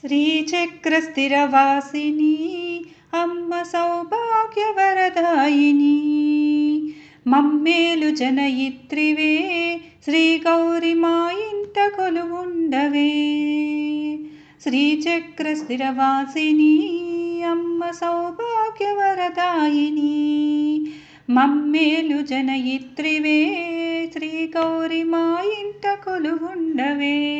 శ్రీచక్రస్థిరవాసిని అమ్మ సౌభాగ్యవరదాయిని. మమ్మేలు జనయిత్రివే శ్రీ గౌరి మా ఇంట కొలువుండవే. శ్రీచక్రస్థిరవాసిని అమ్మ సౌభాగ్యవరదాయిని. మమ్మేలు జనయిత్రివే శ్రీ గౌరి మా ఇంట కొలువుండవే.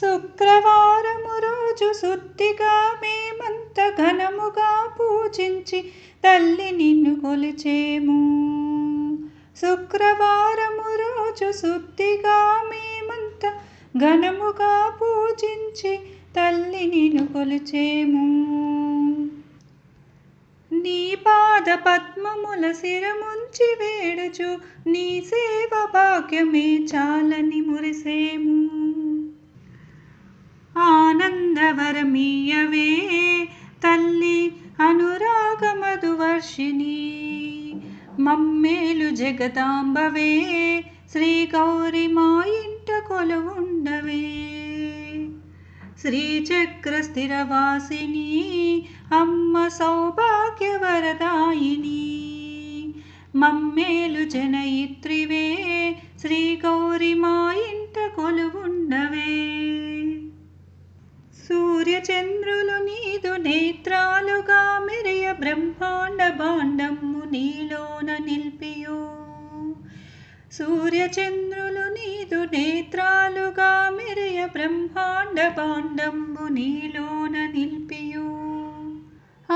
శుక్రవారము రోజు శుద్ధిగా మేమంత ఘనముగా పూజించి తల్లి నిన్ను కొలిచేము. శుక్రవారము రోజు శుద్ధిగా మేమంత ఘనముగా పూజించి తల్లి నిన్ను కొలిచేము. నీ పాద పద్మముల శిరముంచి వేడుచు నీ సేవ భాగ్యమే చాలని మురిసేము. ఆనందవరమీయవే తల్లి అనురాగ మధువర్షిణి మమ్మేలు జగదాంబవే శ్రీ గౌరి మా ఇంట కొలువుండవే. శ్రీచక్రస్థిరవాసిని అమ్మ సౌభాగ్యవరదాయిని. మమ్మేలు జనయిత్రివే శ్రీ గౌరి మా ఇంట కొలువుండవే. సూర్యచంద్రులు నీదు నేత్రాలుగా మెరియ బ్రహ్మాండ భాండము నీలోన నిల్పియు. సూర్యచంద్రులు నీదు నేత్రాలుగా మెరియ బ్రహ్మాండ భాండము నీలోన నిల్పియు.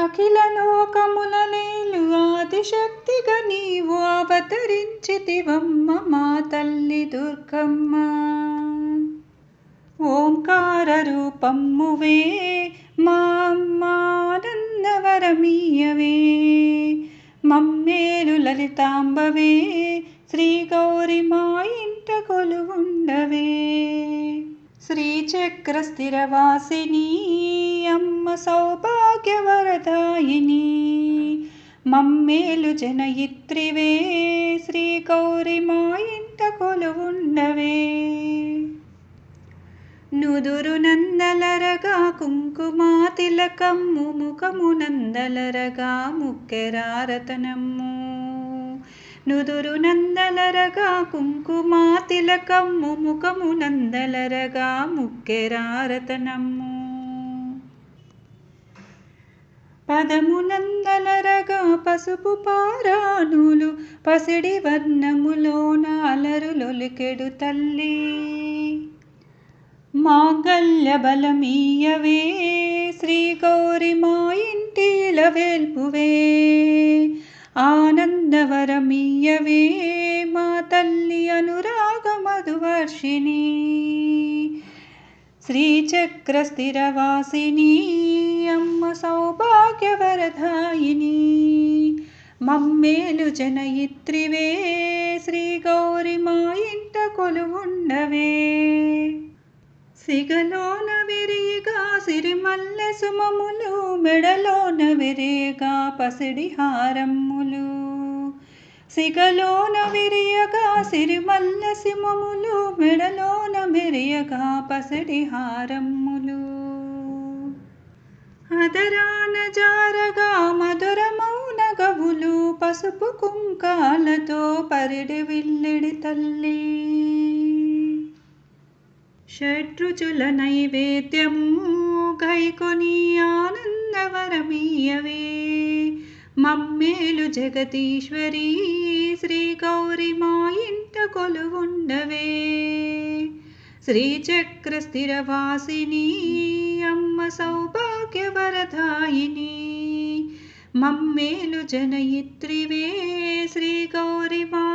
అఖిల లోకముల నేలు ఆదిశక్తిగా నీవు అవతరించితివమ్మ మా తల్లి దుర్గమ్మ. రూపమ్మువే మానందవరమీయవే మమ్మేలు లలితాంబవే శ్రీ గౌరి మా ఇంట కొలువుండవే శ్రీచక్ర స్థిరవాసిని అమ్మ సౌభాగ్యవరదాయిని. మమ్మేలు జనయిత్రివే శ్రీ గౌరి మా ఇంట కొలువుండవే నుదురు నందలరగా కుంకుమా తిలకమ్ము ముఖము నందలరగా ముక్కెరారతనమ్ము. నుదురు నందలరగా కుంకుమా తిలకమ్ము ముఖము నందలరగా ముక్కెరారతనమ్ము. పదము నందలరగా పసుపు పారాణులు పసిడి వర్ణములోన నాలరులొలికెడు తల్లి. మాంగళ్యబలమీయవే. శ్రీ గౌరి మా ఇంటిల వేల్పువే ఆనందవరమీయవే మా తల్లి అనురాగ మధువర్షిణి శ్రీచక్రస్థిరవాసిని అమ్మ సౌభాగ్యవరదాయిని. మమ్మేలు జనయిత్రివే శ్రీ గౌరి మా ఇంట కొలువుండవే. సిగలోన విరిగా సిరిమల్లె సుమములు మెడలోన విరిగా పసిడి హారమ్ములు. సిగలోన విరియగా సిరిమల్లె సిమములు మెడలోన మెరియగా పసిడి హారమ్ములు. అదరాన జారగా మధుర మౌన గవులు పసుపు కుంకాలతో పరిడి విల్లిడి తల్లి. షట్రుచుల నైవేద్యము గైకొని ఆనందవరమీయవే. మమ్మేలు జగదీశ్వరి శ్రీ గౌరి మా ఇంట కొలువుండవే. శ్రీచక్ర స్థిరవాసిని అమ్మ సౌభాగ్య వరదాయిని మమ్మేలు జనయిత్రివే శ్రీ గౌరి మా